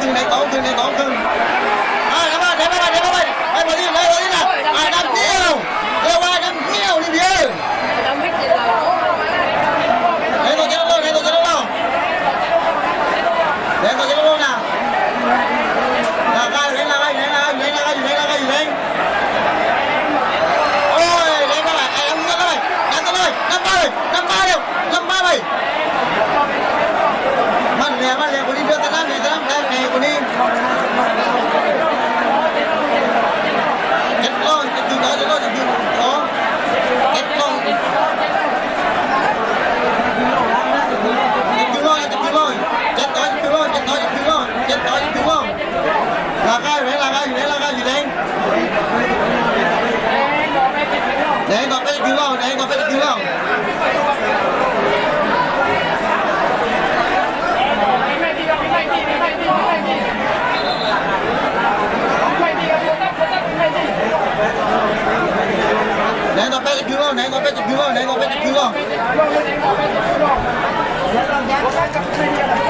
cưng này bóng cưng này bóng cưng à đá bóng đá bóng đá bóng ai bỏ đi lấy bỏ đi nào ai đâm nhiều yêu ai đâm nhiều đi đi lấy tôi cho nó lên lấy tôi cho nó lên lấy tôi cho nó nào ากับคืนกันแล้ว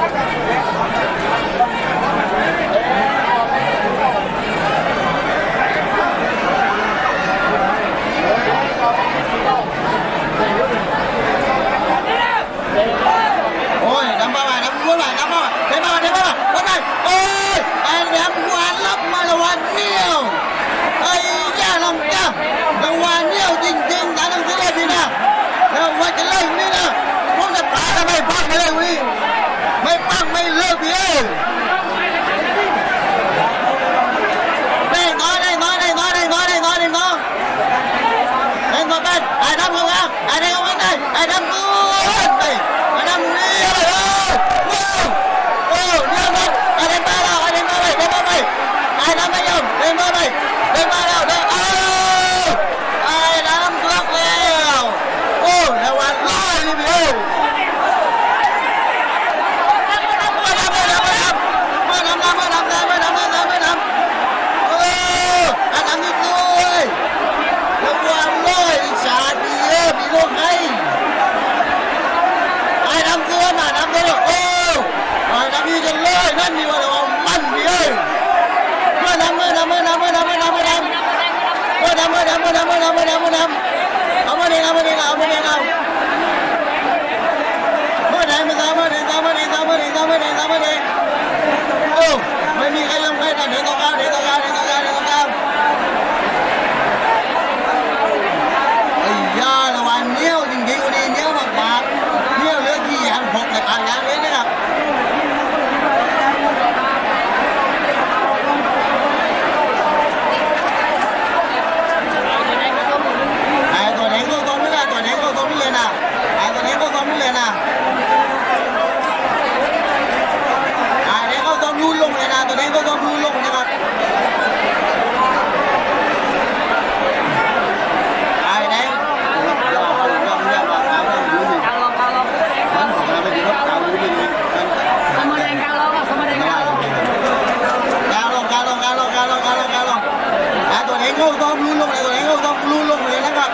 เข้าซ้องรุนลงเลยตัวไหนเข้าซ้องรุนลงเลยนะครับ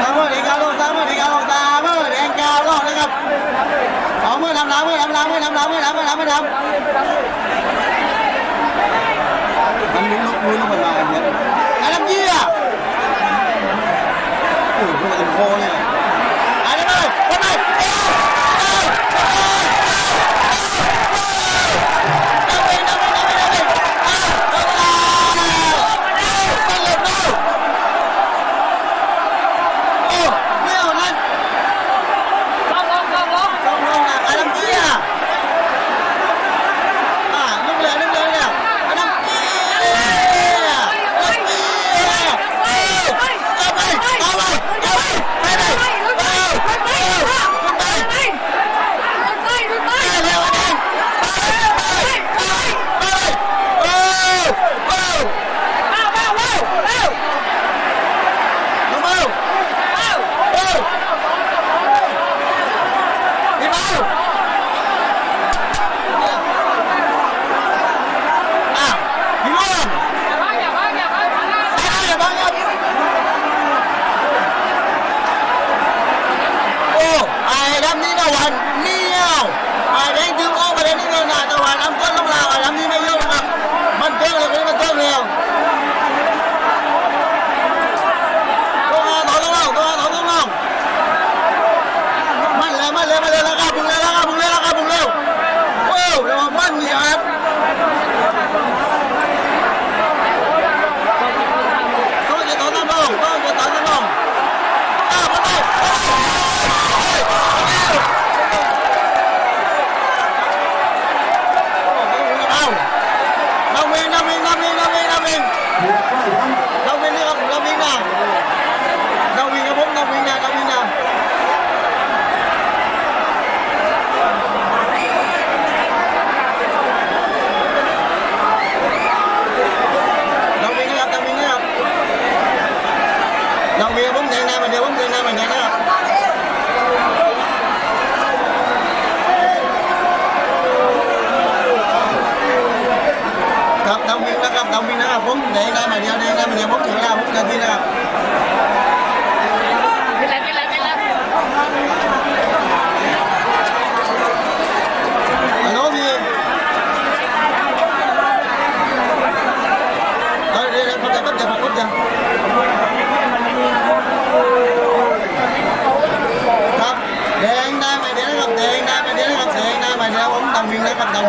สามเมื่อเด็กกาลงสามเมื่อเด็กกาลงสามเมื่อเด็กกาลงนะครับสองเมื่อทำล้ำเมื่อทำล้ำเมื่อทำล้ำเมื่อทำเมื่อทำเมื่อทำมันลุ้นลุ้นลงไป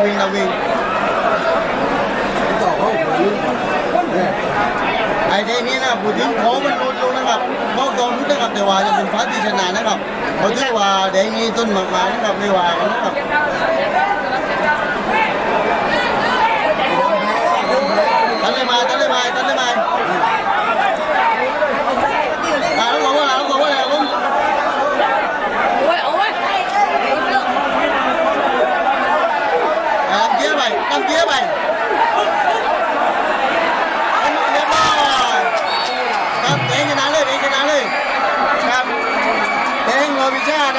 วิงนาวิงต่อเขาหัไอ้ทีนี่นะผู้ทิ้งเขามันรุนรู้นะครับเขาโดนรู้นะครับแต่ว่าจะเป็นฟ้าที่ชนะนะครับเขาที่ว่าเด็กนี้ต้นมากๆนะครับไม่ว่ากันนะครับ